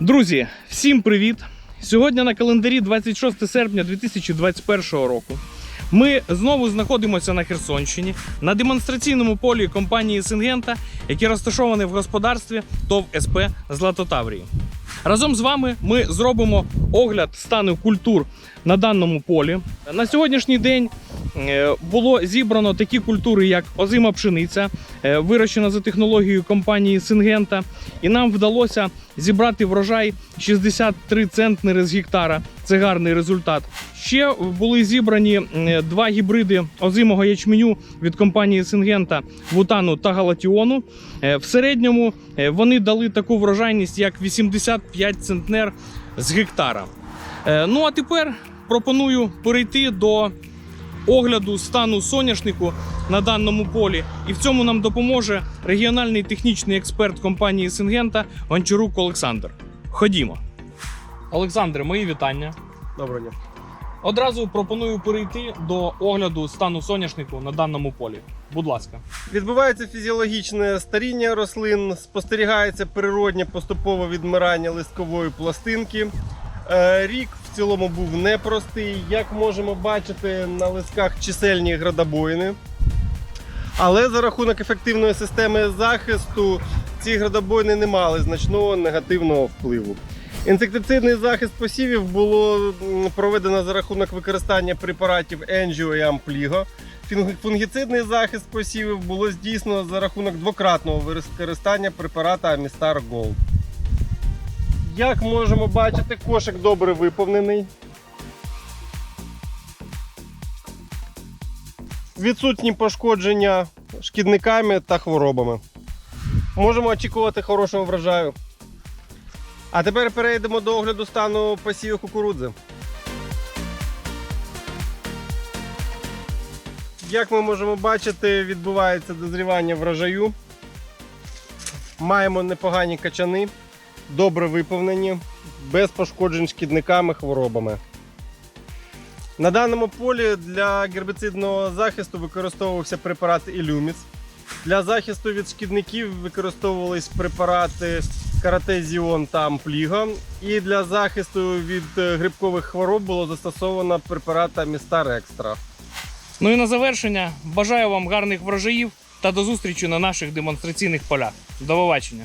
Друзі, всім привіт! Сьогодні на календарі 26 серпня 2021 року. Ми знову знаходимося на Херсонщині на демонстраційному полі компанії Сингента, яке розташоване в господарстві ТОВ СП Златотаврії. Разом з вами ми зробимо огляд стану культур на даному полі. На сьогоднішній день було зібрано такі культури, як озима пшениця, е, вирощена за технологією компанії Сингента. І нам вдалося зібрати врожай 63 центнери з гектара. Це гарний результат. Ще були зібрані е, два гібриди озимого ячменю від компанії Сингента Вутану та Галатіону. Е, В середньому е, вони дали таку врожайність, як 85 центнер з гектара. Е, Ну а тепер пропоную перейти до огляду стану соняшнику на даному полі. І в цьому нам допоможе регіональний технічний експерт компанії Сингента Гончарук Олександр. Ходімо. Олександре, мої вітання. Доброго дня. Одразу пропоную перейти до огляду стану соняшнику на даному полі. Будь ласка. Відбувається фізіологічне старіння рослин, спостерігається природнє поступове відмирання листкової пластинки. Е, Рік в цілому був непростий. Як можемо бачити, на листках чисельні градобоїни. Але за рахунок ефективної системи захисту ці градобоїни не мали значного негативного впливу. Інсектицидний захист посівів було проведено за рахунок використання препаратів Енджіо і Ампліго. Фунгіцидний захист посівів було здійснено за рахунок двократного використання препарата Amistar Gold. Як можемо бачити, кошик добре виповнений. Відсутні пошкодження шкідниками та хворобами. Можемо очікувати хорошого врожаю. А тепер перейдемо до огляду стану посіву кукурудзи. Як ми можемо бачити, відбувається дозрівання врожаю. Маємо непогані качани, добре виповнені, без пошкоджень шкідниками, хворобами. На даному полі для гербіцидного захисту використовувався препарат Ілюміс. Для захисту від шкідників використовувались препарати Каратезіон та Ампліго. І для захисту від е, грибкових хвороб було застосовано препарат Амістар Екстра. Ну і на завершення бажаю вам гарних врожаїв та до зустрічі на наших демонстраційних полях. До побачення!